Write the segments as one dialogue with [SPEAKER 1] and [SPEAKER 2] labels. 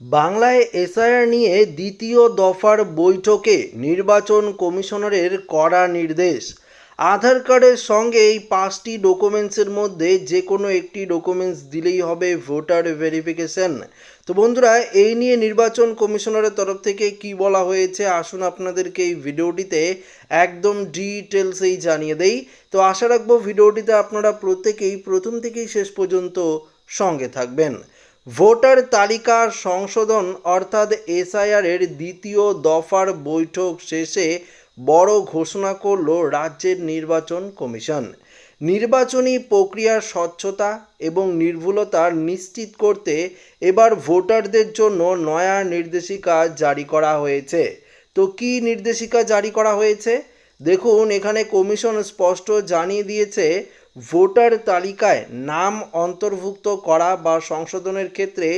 [SPEAKER 1] বাংলায় এসআইআর নিয়ে দ্বিতীয় দফার বৈঠকে নির্বাচন কমিশনারের কড়া নির্দেশ। আধার কার্ডের সঙ্গে এই পাঁচটি ডকুমেন্টসের মধ্যে যে কোনো একটি ডকুমেন্টস দিলেই হবে ভোটার ভেরিফিকেশন। তো বন্ধুরা, এই নিয়ে নির্বাচন কমিশনারের তরফ থেকে কি বলা হয়েছে আসুন আপনাদেরকে এই ভিডিওটিতে একদম ডিটেলসেই জানিয়ে দেই। তো আশা রাখব ভিডিওটিতে আপনারা প্রত্যেকেই প্রথম থেকেই শেষ পর্যন্ত সঙ্গে থাকবেন। ভোটার তালিকা সংশোধন অর্থাৎ এসআইআরের দ্বিতীয় দফার বৈঠক শেষে বড় ঘোষণা করল রাজ্যের নির্বাচন কমিশন। নির্বাচনী প্রক্রিয়ার স্বচ্ছতা এবং নির্ভুলতা নিশ্চিত করতে এবার ভোটারদের জন্য নয়া নির্দেশিকা জারি করা হয়েছে। তো কী নির্দেশিকা জারি করা হয়েছে? দেখুন, এখানে কমিশন স্পষ্ট জানিয়ে দিয়েছে ভোটার তালিকায় নাম অন্তর্ভুক্ত করা বা সংশোধনের ক্ষেত্রে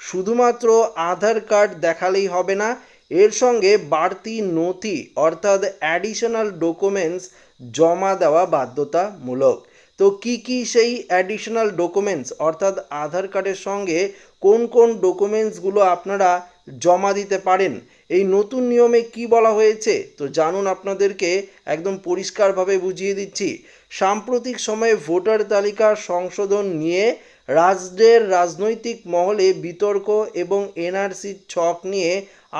[SPEAKER 1] শুধুমাত্র আধার কার্ড দেখালেই হবে না, এর সঙ্গে বাড়তি নথি অর্থাৎ অ্যাডিশনাল ডকুমেন্টস জমা দেওয়া বাধ্যতামূলক। তো কি কি সেই অ্যাডিশনাল ডকুমেন্টস অর্থাৎ আধার কার্ডের সঙ্গে কোন কোন ডকুমেন্টসগুলো আপনারা জমা দিতে পারেন। এই নতুন নিয়মে কি বলা হয়েছে? তো জানুন আপনাদেরকে, একদম পরিষ্কারভাবে বুঝিয়ে দিচ্ছি। সাম্প্রতিক সময়ে ভোটার তালিকা সংশোধন নিয়ে রাজ্যের রাজনৈতিক মহলে বিতর্ক এবং এনআরসির ছক নিয়ে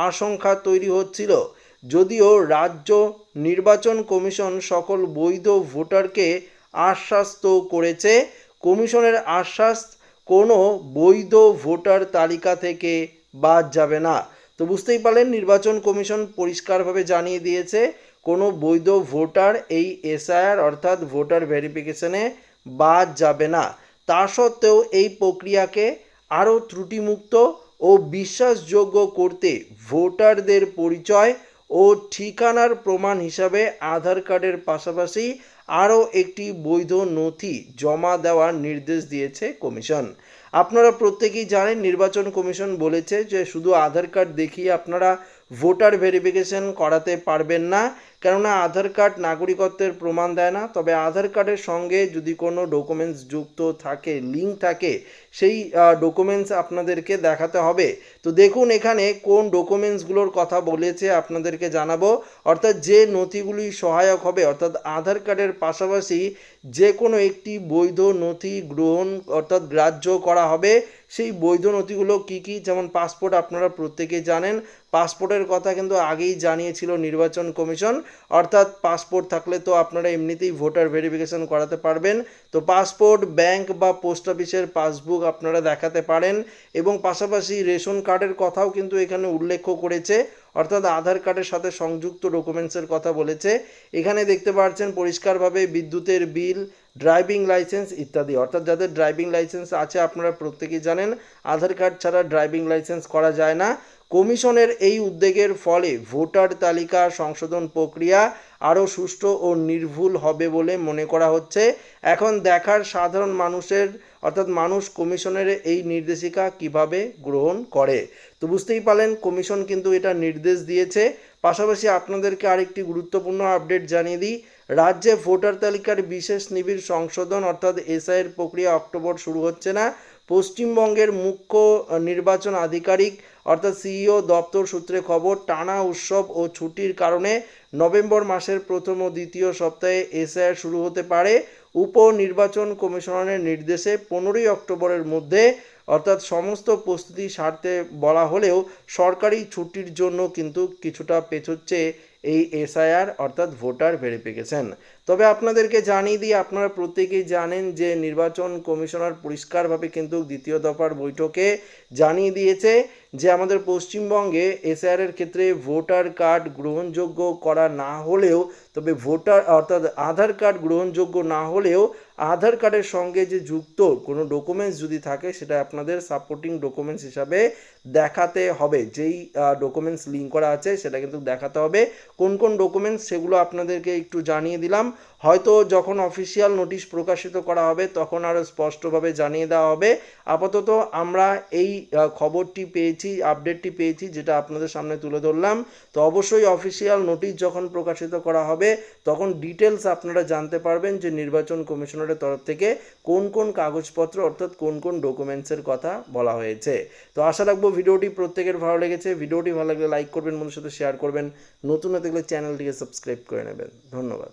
[SPEAKER 1] আশঙ্কা তৈরি হচ্ছিল। যদিও রাজ্য নির্বাচন কমিশন সকল বৈধ ভোটারকে আশ্বাস্ত করেছে। কমিশনের আশ্বাস, কোনো বৈধ ভোটার তালিকা থেকে বাদ যাবে না। তো বুঝতেই পারলেন, নির্বাচন কমিশন পরিষ্কারভাবে জানিয়ে দিয়েছে, কোনো বৈধ ভোটার এই এসআইআর অর্থাৎ ভোটার ভেরিফিকেশনে বাদ যাবে না। তা সত্ত্বেও এই প্রক্রিয়াকে আরও ত্রুটিমুক্ত ও বিশ্বাসযোগ্য করতে ভোটারদের পরিচয় ও ঠিকানার প্রমাণ হিসাবে আধার কার্ডের পাশাপাশি আরও একটি বৈধ নথি জমা দেওয়ার নির্দেশ দিয়েছে কমিশন। আপনারা প্রত্যেকেই জানেন নির্বাচন কমিশন বলেছে যে শুধু আধার কার্ড দেখিয়ে আপনারা ভোটার ভেরিফিকেশন করাতে পারবেন না, কেননা আধার কার্ড নাগরিকত্বের প্রমাণ দেয় না। তবে আধার কার্ডের সঙ্গে যদি কোনো ডকুমেন্টস যুক্ত থাকে লিঙ্ক থাকে, সেই ডকুমেন্টস আপনাদেরকে দেখাতে হবে। তো দেখুন এখানে কোন ডকুমেন্টসগুলোর কথা বলেছে আপনাদেরকে জানাব। অর্থাৎ যে নথিগুলি সহায়ক হবে, অর্থাৎ আধার কার্ডের পাশাপাশি যে কোনো একটি বৈধ নথি গ্রহণ, অর্থাৎ গ্রাহ্য করা হবে। সেই বৈধ নথিগুলো কি কি? যেমন পাসপোর্ট আপনারা প্রত্যেকেই জানেন। পাসপোর্টের কথা কিন্তু আগেই জানিয়েছিল নির্বাচন কমিশন। অর্থাৎ পাসপোর্ট থাকলে তো আপনারা এমনিতেই ভোটার ভেরিফিকেশন করাতে পারবেন। তো পাসপোর্ট ব্যাংক বা পোস্ট অফিসের পাসবুক আপনারা দেখাতে পারেন। এবং পাশাপাশি রেশন কার্ডের কথাও কিন্তু এখানে উল্লেখ করেছে। অর্থাৎ আধার কার্ডের সাথে সংযুক্ত ডকুমেন্টসের কথা বলেছে। এখানে দেখতে পাচ্ছেন পরিষ্কারভাবে বিদ্যুতের বিল, ড্রাইভিং লাইসেন্স ইত্যাদি। অর্থাৎ যাদের ড্রাইভিং লাইসেন্স আছে, আপনারা প্রত্যেকেই জানেন, আধার কার্ড ছাড়া ড্রাইভিং লাইসেন্স করা যায় না। কমিশনের এই উদ্যোগের ফলে ভোটার তালিকা সংশোধন প্রক্রিয়া আরও সুষ্ঠু ও নির্ভুল হবে বলে মনে করা হচ্ছে। এখন দেখার সাধারণ মানুষের, অর্থাৎ মানুষ কমিশনের এই নির্দেশিকা কীভাবে গ্রহণ করে? তো বুঝতেই পারলেন, কমিশন কিন্তু এটা নির্দেশ দিয়েছে। পাশাপাশি আপনাদেরকে আরেকটি গুরুত্বপূর্ণ আপডেট জানিয়ে দিই। রাজ্যে ভোটার তালিকার বিশেষ নিবিড় সংশোধন, অর্থাৎ এসআইয়ের প্রক্রিয়া অক্টোবর শুরু হচ্ছে না। পশ্চিমবঙ্গের মুখ্য নির্বাচন আধিকারিক অর্থাৎ সিইও দপ্তর সূত্রে খবর, টানা উৎসব ও ছুটির কারণে নভেম্বর মাসের প্রথম ও দ্বিতীয় সপ্তাহে এসআইআর শুরু হতে পারে। উপ নির্বাচন কমিশনারের নির্দেশে পনেরোই অক্টোবরের মধ্যে অর্থাৎ সমস্ত প্রস্তুতি সারতে বলা হলেও সরকারি ছুটির জন্য কিন্তু কিছুটা পেছোচ্ছে এই এসআইআর অর্থাৎ ভোটার ভেরিফিকেশন তবে আপনাদেরকে জানিয়ে দিই, আপনারা প্রত্যেকেই জানেন যে নির্বাচন কমিশনার পরিষ্কারভাবে কিন্তু দ্বিতীয় দফার বৈঠকে জানিয়ে দিয়েছে যে আমাদের পশ্চিমবঙ্গে এসআইআরের ক্ষেত্রে ভোটার কার্ড গ্রহণযোগ্য করা না হলেও, তবে ভোটার অর্থাৎ আধার কার্ড গ্রহণযোগ্য না হলেও আধার কার্ডের সঙ্গে যে যুক্ত কোনো ডকুমেন্টস যদি থাকে, সেটা আপনাদের সাপোর্টিং ডকুমেন্টস হিসাবে দেখাতে হবে। যেই ডকুমেন্টস লিঙ্ক করা আছে, সেটা কিন্তু দেখাতে হবে। কোন কোন ডকুমেন্টস সেগুলো আপনাদেরকে একটু জানিয়ে দিলাম। হয়তো যখন অফিসিয়াল নোটিশ প্রকাশিত করা হবে, তখন আরও স্পষ্টভাবে জানিয়ে দেওয়া হবে। আপাতত আমরা এই খবরটি পেয়েছি। পেয়েছি আপডেটটি পেয়েছি, যেটা আপনাদের সামনে তুলে ধরলাম। তো অবশ্যই অফিসিয়াল নোটিশ যখন প্রকাশিত করা হবে, তখন ডিটেলস আপনারা জানতে পারবেন যে নির্বাচন কমিশনারের তরফ থেকে কোন কোন কাগজপত্র, অর্থাৎ কোন কোন ডকুমেন্টসের কথা বলা হয়েছে। তো আশা রাখব ভিডিওটি প্রত্যেকের ভালো লেগেছে। ভিডিওটি ভালো লাগলে লাইক করবেন বন্ধুর সাথে শেয়ার করবেন। নতুন হতে গেলে চ্যানেলটিকে সাবস্ক্রাইব করে নেবেন। ধন্যবাদ।